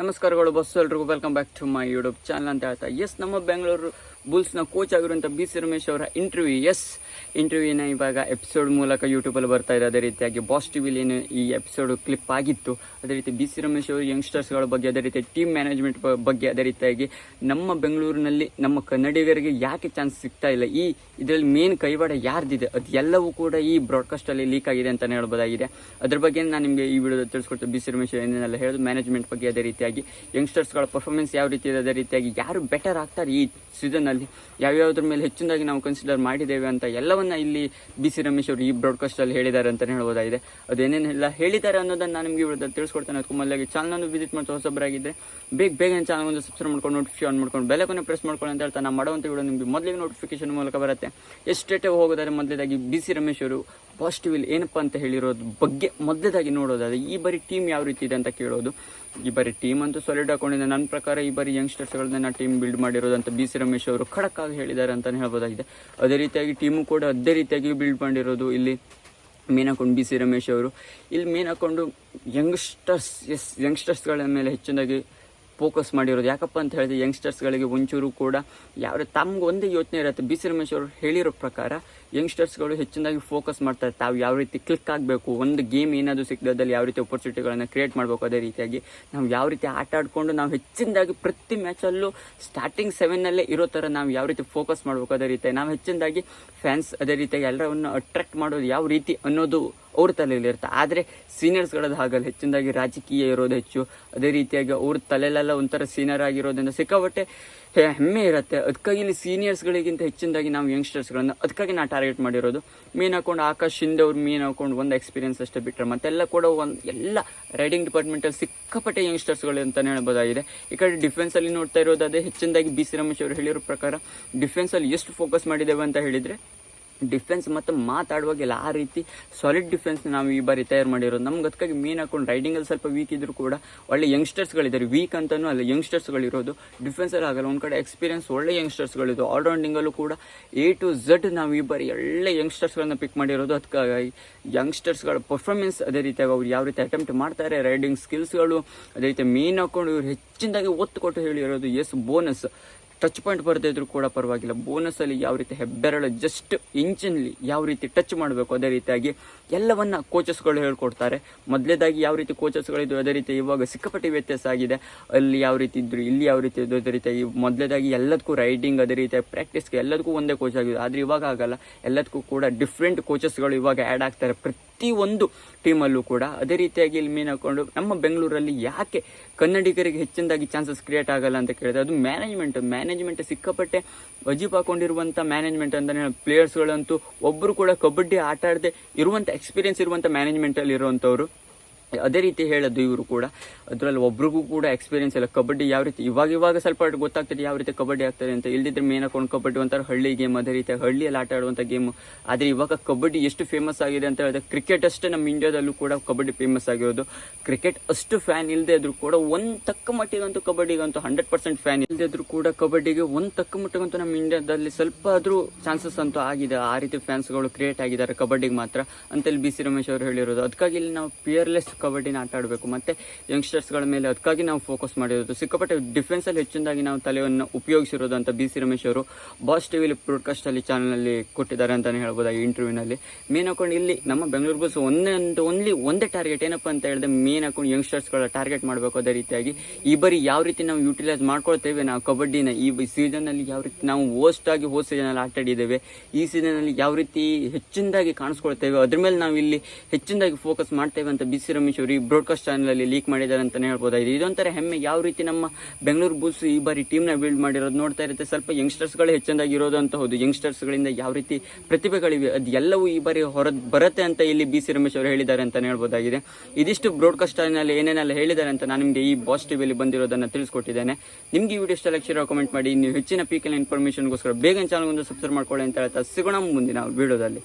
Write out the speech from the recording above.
ನಮಸ್ಕಾರಗಳು ಬಸ್ ಎಲ್ರಿಗೂ. Welcome back to my YouTube channel ಅಂತ ಹೇಳ್ತಾ ಎಸ್ ನಮ್ಮ ಬೆಂಗಳೂರು ಬುಲ್ಸ್ನ ಕೋಚ್ ಆಗಿರುವಂಥ ಬಿ. ಸಿ. ರಮೇಶ್ ಅವರ ಇಂಟರ್ವ್ಯೂ ಎಸ್ ಇಂಟರ್ವ್ಯೂನ ಇವಾಗ ಎಪಿಸೋಡ್ ಮೂಲಕ ಯೂಟ್ಯೂಬಲ್ಲಿ ಬರ್ತಾ ಇದೆ. ಅದೇ ರೀತಿಯಾಗಿ ಬಾಸ್ ಟಿವಿಲಿ ಏನು ಈ ಎಪಿಸೋಡ್ ಕ್ಲಿಪ್ ಆಗಿತ್ತು. ಅದೇ ರೀತಿ ಬಿ. ಸಿ. ರಮೇಶ್ ಅವರು ಯಂಗ್ಸ್ಟರ್ಸ್ಗಳ ಬಗ್ಗೆ, ಅದೇ ರೀತಿ ಟೀಮ್ ಮ್ಯಾನೇಜ್ಮೆಂಟ್ ಬಗ್ಗೆ, ಅದೇ ರೀತಿಯಾಗಿ ನಮ್ಮ ಬೆಂಗಳೂರಿನಲ್ಲಿ, ನಮ್ಮ ಕನ್ನಡಿಗರಿಗೆ ಯಾಕೆ ಚಾನ್ಸ್ ಸಿಗ್ತಾ ಇಲ್ಲ? ಈ ಇದರಲ್ಲಿ ಮೇನ್ ಕೈವಾಡ ಯಾರ್ದಿದೆ? ಅದು ಎಲ್ಲವೂ ಕೂಡ ಈ ಬ್ರಾಡ್ಕಾಸ್ಟಲ್ಲಿ ಲೀಕ್ ಆಗಿದೆ ಅಂತಲೇ ಹೇಳ್ಬೋದಾಗಿದೆ. ಅದ್ರ ಬಗ್ಗೆ ನಾನು ನಿಮಗೆ ಈ ವಿಡಿಯೋದಲ್ಲಿ ತಿಳಿಸ್ಕೊಡ್ತೀನಿ. ಬಿ. ಸಿ. ರಮೇಶ್ ಏನೇನೆಲ್ಲ ಹೇಳೋದು ಮ್ಯಾನೇಜ್ಮೆಂಟ್ ಬಗ್ಗೆ ಅದೇ ರೀತಿಯಾಗಿ ಯಂಗ್ಸ್ಟರ್ಸ್ಗಳ ಪರ್ಫಾರ್ಮೆನ್ಸ್ ಯಾವ ರೀತಿ ಇದೆ, ಅದೇ ರೀತಿಯಾಗಿ ಯಾರು ಬೆಟರ್ ಆಗ್ತಾರೆ ಈ ಸೀಸನ್ನಲ್ಲಿ ಯಾವ್ಯಾವ್ದ್ರ ಮೇಲೆ ಹೆಚ್ಚಿನದಾಗಿ ನಾವು ಕನ್ಸಿಡರ್ ಮಾಡಿದ್ದೇವೆ ಅಂತ ಎಲ್ಲವನ್ನ ಇಲ್ಲಿ ಬಿ ಸಿ ರಮೇಶ್ ಅವರು ಈ ಬ್ರಾಡ್ಕಾಸ್ಟಲ್ಲಿ ಹೇಳಿದ್ದಾರೆ ಅಂತಲೇ ಹೇಳ್ಬೋದಾಗಿದೆ. ಅದೇನೇನೆಲ್ಲ ಹೇಳಿದ್ದಾರೆ ಅನ್ನೋದನ್ನು ನಾನು ನಿಮಗೆ ವಿಡಿಯೋದಲ್ಲಿ ತಿಳಿಸ್ಕೊಡ್ತೇನೆ. ಅದಕ್ಕೂ ಮೊದಲಾಗಿ ಅನ್ನು ವಿಸಿಟ್ ಮಾಡ್ತಾ ಹೊಸಬರಾಗಿದ್ದರೆ ಬೇಗ ಬೇಗ ಚಾನಲ್ ಒಂದು ಸಬ್ಸ್ಕ್ರೈಬ್ ಮಾಡ್ಕೊಂಡು ನೋಟಿಫಿಕೇಶನ್ ಆನ್ ಮಾಡ್ಕೊಂಡು ಕೊನೆ ಪ್ರೆಸ್ ಮಾಡ್ಕೊಂಡು ಅಂತ ಹೇಳ್ತಾ ನಾನು ಮಾಡುವಂಥ ವಿಡಿಯೋ ನಿಮಗೆ ಮೊದಲಿಗೆ ನೋಟಿಫಿಕೇಶನ್ ಮೂಲಕ ಬರುತ್ತೆ. ಎಷ್ಟೇಟೇ ಹೋಗೋದಾದ್ರೆ ಮೊದಲೇದಾಗಿ ಬಿ ಸಿ ರಮೇಶ್ ಅವರು ಪಾಸಿಟಿವ್ ಏನಪ್ಪ ಅಂತ ಹೇಳಿರೋದು ಬಗ್ಗೆ ಮೊದಲೇದಾಗಿ ನೋಡೋದಾದ್ರೆ ಈ ಬಾರಿ ಟೀಮ್ ಯಾವ ರೀತಿ ಇದೆ ಅಂತ ಕೇಳೋದು. ಈ ಬಾರಿ ಟೀಮ್ ಅಂತೂ ಸಾಲಿಡ್ ಹಾಕೊಂಡಿದೆ ನನ್ನ ಪ್ರಕಾರ ಈ ಬಾರಿ ಯಂಗ್ಸ್ಟರ್ಸ್ಗಳನ್ನ ಟೀಮ್ ಬಿಲ್ಡ್ ಮಾಡಿರೋದು ಅಂತ ಬಿ ಸಿ ರಮೇಶ್ ಖಡಕ್ ಆಗಿ ಹೇಳಿದ್ದಾರೆ ಅಂತಲೇ ಹೇಳ್ಬೋದಾಗಿದೆ. ಅದೇ ರೀತಿಯಾಗಿ ಟೀಮು ಕೂಡ ಅದೇ ರೀತಿಯಾಗಿ ಬಿಲ್ಡ್ ಮಾಡಿರೋದು ಇಲ್ಲಿ ಮೇನ್ ಹಾಕೊಂಡು ಬಿ ಸಿ ರಮೇಶ್ ಅವರು. ಇಲ್ಲಿ ಮೇನ್ ಹಾಕೊಂಡು ಯಂಗ್ಸ್ಟರ್ಸ್ ಎಸ್ ಯಂಗ್ಸ್ಟರ್ಸ್ಗಳ ಮೇಲೆ ಹೆಚ್ಚಿನಾಗಿ ಫೋಕಸ್ ಮಾಡಿರೋದು. ಯಾಕಪ್ಪ ಅಂತ ಹೇಳಿದ್ರೆ ಯಂಗ್ಸ್ಟರ್ಸ್ಗಳಿಗೆ ಒಂಚೂರು ಕೂಡ ಯಾವ ತಮ್ಗೆ ಒಂದೇ ಯೋಚನೆ ಇರುತ್ತೆ. ಬಿ ಸಿ ರಮೇಶ್ ಅವರು ಹೇಳಿರೋ ಪ್ರಕಾರ ಯಂಗ್ಸ್ಟರ್ಸ್ಗಳು ಹೆಚ್ಚಿನದಾಗಿ ಫೋಕಸ್ ಮಾಡ್ತಾರೆ. ತಾವು ಯಾವ ರೀತಿ ಕ್ಲಿಕ್ ಆಗಬೇಕು, ಒಂದು ಗೇಮ್ ಏನಾದರೂ ಸಿಕ್ಕದಲ್ಲಿ ಯಾವ ರೀತಿ ಅಪರ್ಚುನಿಟಿಗಳನ್ನು ಕ್ರಿಯೇಟ್ ಮಾಡಬೇಕು ಅದೇ ರೀತಿಯಾಗಿ ನಾವು ಯಾವ ರೀತಿ ಆಟ ಆಡಿಕೊಂಡು ನಾವು ಹೆಚ್ಚಿನದಾಗಿ ಪ್ರತಿ ಮ್ಯಾಚಲ್ಲೂ ಸ್ಟಾರ್ಟಿಂಗ್ ಸೆವೆನ್ನಲ್ಲೇ ಇರೋ ಥರ ನಾವು ಯಾವ ರೀತಿ ಫೋಕಸ್ ಮಾಡಬೇಕು ಅದೇ ರೀತಿ ನಾವು ಹೆಚ್ಚಿನದಾಗಿ ಫ್ಯಾನ್ಸ್ ಅದೇ ರೀತಿಯಾಗಿ ಎಲ್ಲರನ್ನು ಅಟ್ರಾಕ್ಟ್ ಮಾಡೋದು ಯಾವ ರೀತಿ ಅನ್ನೋದು ಅವ್ರ ತಲೆಯಲ್ಲಿ ಇರುತ್ತೆ ಆದರೆ ಸೀನಿಯರ್ಸ್ಗಳದ್ದು ಹಾಗಲ್ಲ. ಹೆಚ್ಚಿನದಾಗಿ ರಾಜಕೀಯ ಇರೋದು ಹೆಚ್ಚು. ಅದೇ ರೀತಿಯಾಗಿ ಅವ್ರ ತಲೆಯಲ್ಲೆಲ್ಲ ಒಂಥರ ಸೀನಿಯರ್ ಆಗಿರೋದ್ರಿಂದ ಸಿಕ್ಕಾಪಟ್ಟೆ ಹೆಮ್ಮೆ ಇರುತ್ತೆ. ಅದಕ್ಕಾಗಿ ಇಲ್ಲಿ ಸೀನಿಯರ್ಸ್ಗಳಿಗಿಂತ ಹೆಚ್ಚಿನದಾಗಿ ನಾವು ಯಂಗ್ಸ್ಟರ್ಸ್ಗಳನ್ನು ಅದಕ್ಕಾಗಿ ನಾವು ಟಾರ್ಗೆಟ್ ಮಾಡಿರೋದು. ಮೀನ್ ಹಾಕೊಂಡು ಆಕಾಶ್ ಶಿಂದೆ ಅವ್ರು ಮೀನ್ ಹಾಕೊಂಡು ಒಂದು ಎಕ್ಸ್ಪೀರಿಯನ್ಸ್ ಅಷ್ಟೇ ಬಿಟ್ಟರೆ ಮತ್ತೆಲ್ಲ ಕೂಡ ಒಂದು ಎಲ್ಲ ರೈಡಿಂಗ್ ಡಿಪಾರ್ಟ್ಮೆಂಟಲ್ಲಿ ಸಿಕ್ಕಾಪಟ್ಟೆ ಯಂಗ್ಸ್ಟರ್ಸ್ಗಳು ಅಂತಲೇ ಹೇಳ್ಬೋದಾಗಿದೆ. ಈ ಕಡೆ ಡಿಫೆನ್ಸಲ್ಲಿ ನೋಡ್ತಾ ಇರೋದು ಅದೇ ಹೆಚ್ಚಿನದಾಗಿ ಬಿ ಸಿ ರಮೇಶ್ ಅವರು ಹೇಳಿರೋ ಪ್ರಕಾರ ಡಿಫೆನ್ಸಲ್ಲಿ ಎಷ್ಟು ಫೋಕಸ್ ಮಾಡಿದ್ದೇವೆ ಅಂತ ಹೇಳಿದರೆ ಡಿಫೆನ್ಸ್ ಮತ್ತು ಮಾತಾಡುವಾಗೆಲ್ಲ ಆ ರೀತಿ ಸಾಲಿಡ್ ಡಿಫೆನ್ಸ್ ನಾವು ಈ ಬಾರಿ ತಯಾರು ಮಾಡಿರೋದು. ನಮ್ಗೆ ಅದಕ್ಕಾಗಿ ಮೀನ್ ಹಾಕೊಂಡು ರೈಡಿಂಗಲ್ಲಿ ಸ್ವಲ್ಪ ವೀಕ್ ಇದ್ರು ಕೂಡ ಒಳ್ಳೆ ಯಂಗ್ಸ್ಟರ್ಸ್ಗಳಿದ್ದಾರೆ ವೀಕ್ ಅಂತಲೂ ಅಲ್ಲ ಯಂಗ್ಸ್ಟರ್ಸ್ಗಳಿರೋದು ಡಿಫೆನ್ಸಲ್ಲಿ ಆಗಲ್ಲ, ಒಂದು ಕಡೆ ಎಕ್ಸ್ಪೀರಿಯನ್ಸ್ ಒಳ್ಳೆ ಯಂಗ್ಸ್ಟರ್ಸ್ಗಳಿದ್ದು ಆಲ್ರೌಂಡಿಂಗಲ್ಲೂ ಕೂಡ ಎ ಟು ಝಡ್ ನಾವು ಈ ಬಾರಿ ಒಳ್ಳೆ ಯಂಗ್ಸ್ಟರ್ಸ್ಗಳನ್ನ ಪಿಕ್ ಮಾಡಿರೋದು. ಅದಕ್ಕಾಗಿ ಯಂಗ್ಸ್ಟರ್ಸ್ಗಳ ಪರ್ಫಾರ್ಮೆನ್ಸ್ ಅದೇ ರೀತಿಯಾಗಿ ಅವ್ರು ಯಾವ ರೀತಿ ಅಟೆಂಪ್ಟ್ ಮಾಡ್ತಾರೆ ರೈಡಿಂಗ್ ಸ್ಕಿಲ್ಸ್ಗಳು ಅದೇ ರೀತಿ ಮೀನ್ ಹಾಕೊಂಡು ಇವ್ರು ಹೆಚ್ಚಿನದಾಗಿ ಒತ್ತು ಕೊಟ್ಟು ಹೇಳಿರೋದು. ಎಸ್ ಬೋನಸ್ ಟಚ್ ಪಾಯಿಂಟ್ ಬರದೇ ಇದ್ರೂ ಕೂಡ ಪರವಾಗಿಲ್ಲ. ಬೋನಸಲ್ಲಿ ಯಾವ ರೀತಿ ಹೆಬ್ಬೆರಳು ಜಸ್ಟ್ ಇಂಚಿನಲ್ಲಿ ಯಾವ ರೀತಿ ಟಚ್ ಮಾಡಬೇಕು ಅದೇ ರೀತಿಯಾಗಿ ಎಲ್ಲವನ್ನ ಕೋಚಸ್ಗಳು ಹೇಳ್ಕೊಡ್ತಾರೆ. ಮೊದಲೇದಾಗಿ ಯಾವ ರೀತಿ ಕೋಚಸ್ಗಳಿದ್ರು ಅದೇ ರೀತಿ ಇವಾಗ ಸಿಕ್ಕಾಪಟ್ಟೆ ವ್ಯತ್ಯಾಸ ಆಗಿದೆ. ಅಲ್ಲಿ ಯಾವ ರೀತಿ ಇದ್ರು, ಇಲ್ಲಿ ಯಾವ ರೀತಿ ಇದ್ರು ಅದೇ ರೀತಿಯಾಗಿ ಮೊದಲೇದಾಗಿ ಎಲ್ಲದಕ್ಕೂ ರೈಡಿಂಗ್ ಅದೇ ರೀತಿಯಾಗಿ ಪ್ರಾಕ್ಟೀಸ್ಗೆ ಎಲ್ಲದಕ್ಕೂ ಒಂದೇ ಕೋಚ್ ಆಗಿದೆ ಆದರೆ ಇವಾಗ ಆಗಲ್ಲ ಎಲ್ಲದಕ್ಕೂ ಕೂಡ ಡಿಫ್ರೆಂಟ್ ಕೋಚಸ್ಗಳು ಇವಾಗ ಆ್ಯಡ್ ಆಗ್ತಾರೆ. ಪ್ರತಿ ಒಂದು ಟೀಮಲ್ಲೂ ಕೂಡ ಅದೇ ರೀತಿಯಾಗಿ ಇಲ್ಲಿ ಮೀನ್ ಹಾಕೊಂಡು ನಮ್ಮ ಬೆಂಗಳೂರಲ್ಲಿ ಯಾಕೆ ಕನ್ನಡಿಗರಿಗೆ ಹೆಚ್ಚಿನದಾಗಿ ಚಾನ್ಸಸ್ ಕ್ರಿಯೇಟ್ ಆಗಲ್ಲ ಅಂತ ಕೇಳಿದ್ರೆ ಅದು ಮ್ಯಾನೇಜ್ಮೆಂಟ್ ಮ್ಯಾನೇಜ್ಮೆಂಟ್ ಸಿಕ್ಕಾಪಟ್ಟೆ ಅಜೀಬ್ ಹಾಕೊಂಡಿರುವಂಥ ಮ್ಯಾನೇಜ್ಮೆಂಟ್ ಅಂದರೆ ಪ್ಲೇಯರ್ಸ್ಗಳಂತೂ ಒಬ್ಬರು ಕೂಡ ಕಬಡ್ಡಿ ಆಟ ಆಡದೆ ಇರುವಂಥ ಎಕ್ಸ್ಪೀರಿಯನ್ಸ್ ಇರುವಂಥ ಮ್ಯಾನೇಜ್ಮೆಂಟಲ್ಲಿ ಇರುವಂಥವ್ರು ಅದೇ ರೀತಿ ಹೇಳೋದು ಇವರು ಕೂಡ. ಅದರಲ್ಲಿ ಒಬ್ರಿಗೂ ಕೂಡ ಎಕ್ಸ್ಪೀರಿಯನ್ಸ್ ಇಲ್ಲ. ಕಬಡ್ಡಿ ಯಾವ ರೀತಿ, ಇವಾಗ ಇವಾಗ ಸ್ವಲ್ಪ ಗೊತ್ತಾಗ್ತದೆ ಯಾವ ರೀತಿ ಕಬಡ್ಡಿ ಆಗ್ತದೆ ಅಂತ. ಇಲ್ದಿದ್ರೆ ಮೇನ್ ಹಾಕೊಂಡು ಕಬಡ್ಡಿ ಒಂಥರ ಹಳ್ಳಿ ಗೇಮ್ ಅದೇ ರೀತಿ, ಹಳ್ಳಿಯಲ್ಲಿ ಆಟ ಆಡುವಂಥ ಗೇಮ್ ಆದರೆ ಇವಾಗ ಕಬಡ್ಡಿ ಎಷ್ಟು ಫೇಮಸ್ ಆಗಿದೆ ಅಂತ ಹೇಳಿದ್ರೆ ಕ್ರಿಕೆಟ್ ಅಷ್ಟೇ ನಮ್ಮ ಇಂಡಿಯಾದಲ್ಲೂ ಕೂಡ ಕಬಡ್ಡಿ ಫೇಮಸ್ ಆಗಿರೋದು. ಕ್ರಿಕೆಟ್ ಅಷ್ಟು ಫ್ಯಾನ್ ಇಲ್ಲದೆ ಇದ್ರು ಕೂಡ ಒಂದು ತಕ್ಕ ಮಟ್ಟಿಗಂತೂ ಕಬಡ್ಡಿಗಂತೂ ಹಂಡ್ರೆಡ್ ಪರ್ಸೆಂಟ್ ಫ್ಯಾನ್ ಇಲ್ಲದೆ ಇದ್ರು ಕೂಡ ಕಬಡ್ಡಿಗೆ ಒಂದು ತಕ್ಕ ಮಟ್ಟಿಗಂತೂ ನಮ್ಮ ಇಂಡಿಯಾದಲ್ಲಿ ಸ್ವಲ್ಪ ಆದರೂ ಚಾನ್ಸಸ್ ಅಂತೂ ಆಗಿದೆ. ಆ ರೀತಿ ಫ್ಯಾನ್ಸ್ಗಳು ಕ್ರಿಯೇಟ್ ಆಗಿದ್ದಾರೆ ಕಬಡ್ಡಿಗೆ ಮಾತ್ರ. ಅಂತೇಳಿ ಬಿ ಸಿ ರಮೇಶ್ ಅವರು ಹೇಳಿರೋದು. ಅದಕ್ಕಾಗಿ ಇಲ್ಲಿ ನಾವು ಪಿಯರ್ಲೆಸ್ ಕಬಡ್ಡಿನ ಆಟ ಆಡಬೇಕು. ಮತ್ತೆ ಯಂಗ್ಸ್ಟರ್ಸ್ಗಳ ಮೇಲೆ ಅದಕ್ಕಾಗಿ ನಾವು ಫೋಕಸ್ ಮಾಡಿರೋದು. ಸಿಕ್ಕಾಪಟ್ಟೆ ಡಿಫೆನ್ಸಲ್ಲಿ ಹೆಚ್ಚಿನದಾಗಿ ನಾವು ತಲೆಯನ್ನು ಉಪಯೋಗಿಸಿರೋದು ಅಂತ ಬಿ ಸಿ ರಮೇಶ್ ಅವರು ಬಾಸ್ ಟಿವಿಲಿ ಬ್ರಾಡ್ಕಾಸ್ಟಲ್ಲಿ ಚಾನಲಲ್ಲಿ ಕೊಟ್ಟಿದ್ದಾರೆ ಅಂತಲೇ ಹೇಳ್ಬೋದು ಈ ಇಂಟರ್ವ್ಯೂನಲ್ಲಿ ಮೇನ್ ಹಾಕೊಂಡು ಇಲ್ಲಿ ನಮ್ಮ ಬೆಂಗಳೂರು ಬಸ್ ಒಂದೇ ಒಂದು ಓನ್ಲಿ ಒಂದೇ ಟಾರ್ಗೆಟ್ ಏನಪ್ಪ ಅಂತ ಹೇಳಿದ್ರೆ ಮೇನ್ ಹಾಕೊಂಡು ಯಂಗ್ಸ್ಟರ್ಸ್ಗಳ ಟಾರ್ಗೆಟ್ ಮಾಡಬೇಕು ಅದೇ ರೀತಿಯಾಗಿ. ಈ ಬರಿ ಯಾವ ರೀತಿ ನಾವು ಯೂಟಿಲೈಸ್ ಮಾಡ್ಕೊಳ್ತೇವೆ ನಾವು ಕಬಡ್ಡಿನ ಈ ಸೀಸನ್ನಲ್ಲಿ ಯಾವ ರೀತಿ ನಾವು ಹೋಸ್ಟ್ ಆಗಿ ಹೋದ ಸೀಸನಲ್ಲಿ ಆಟ ಆಡಿದ್ದೇವೆ, ಈ ಸೀಸನಲ್ಲಿ ಯಾವ ರೀತಿ ಹೆಚ್ಚಿನದಾಗಿ ಕಾಣಿಸ್ಕೊಳ್ತೇವೆ, ಅದ್ರ ಮೇಲೆ ನಾವು ಇಲ್ಲಿ ಹೆಚ್ಚಿನದಾಗಿ ಫೋಕಸ್ ಮಾಡ್ತೇವೆ ಅಂತ ಬಿ ಸಿ ರಮೇಶ್ ಅವರು ಈ ಬ್ರಾಡ್ಕಾಸ್ಟ್ ಚಾನಲಲ್ಲಿ ಲೀಕ್ ಮಾಡಿದ್ದಾರೆ ಅಂತಲೇ ಹೇಳ್ಬೋದಾಗಿದೆ. ಇದೊಂಥರ ಹೆಮ್ಮೆ. ಯಾವ ರೀತಿ ನಮ್ಮ ಬೆಂಗಳೂರು ಬುಲ್ಸ್ ಈ ಬಾರಿ ಟೀಮ್ನ ಬಿಲ್ಡ್ ಮಾಡಿರೋದು ನೋಡ್ತಾ ಇರುತ್ತೆ. ಸ್ವಲ್ಪ ಯಂಗ್ಸ್ಟರ್ಸ್ಗಳು ಹೆಚ್ಚಂದಾಗಿ ಇರೋದು ಅಂತ ಹೌದು. ಯಂಗ್ಸ್ಟರ್ಸ್ಗಳಿಂದ ಯಾವ ರೀತಿ ಪ್ರತಿಭೆಗಳಿವೆ ಅದು ಎಲ್ಲವೂ ಈ ಬಾರಿ ಹೊರ ಬರುತ್ತೆ ಅಂತ ಇಲ್ಲಿ ಬಿ ಸಿ ರಮೇಶ್ ಅವರು ಹೇಳಿದ್ದಾರೆ ಅಂತಲೇ ಹೇಳ್ಬೋದಾಗಿದೆ. ಇದಿಷ್ಟು ಬ್ರಾಡ್ಕಾಸ್ಟ್ ಚಾನಲ್ ಏನೇನೆಲ್ಲ ಹೇಳಿದ್ದಾರೆ ಅಂತ ನಾನು ನಿಮಗೆ ಈ ಬಾಸ್ ಟಿವಿಯಲ್ಲಿ ಬಂದಿರೋದನ್ನು ತಿಳಿಸ್ಕೊಟ್ಟಿದ್ದೇನೆ. ನಿಮ್ಗೆ ಈ ವಿಡಿಯೋ ಇಷ್ಟ ಲಕ್ಷ ಕಮೆಂಟ್ ಮಾಡಿ. ನೀವು ಹೆಚ್ಚಿನ ಪೀಕಲ್ ಇನ್ಫಾರ್ಮೇಷನ್ಗೋಸ್ಕರ ಬೇಗ ಚಾನಲ್ ಒಂದು ಸಬ್ಸ್ಕ್ರೈಬ್ ಮಾಡ್ಕೊಳ್ಳಿ ಅಂತ ಹೇಳ್ತಾ ಸಿಗೋಣ ಮುಂದಿನ ವಿಡಿಯೋದಲ್ಲಿ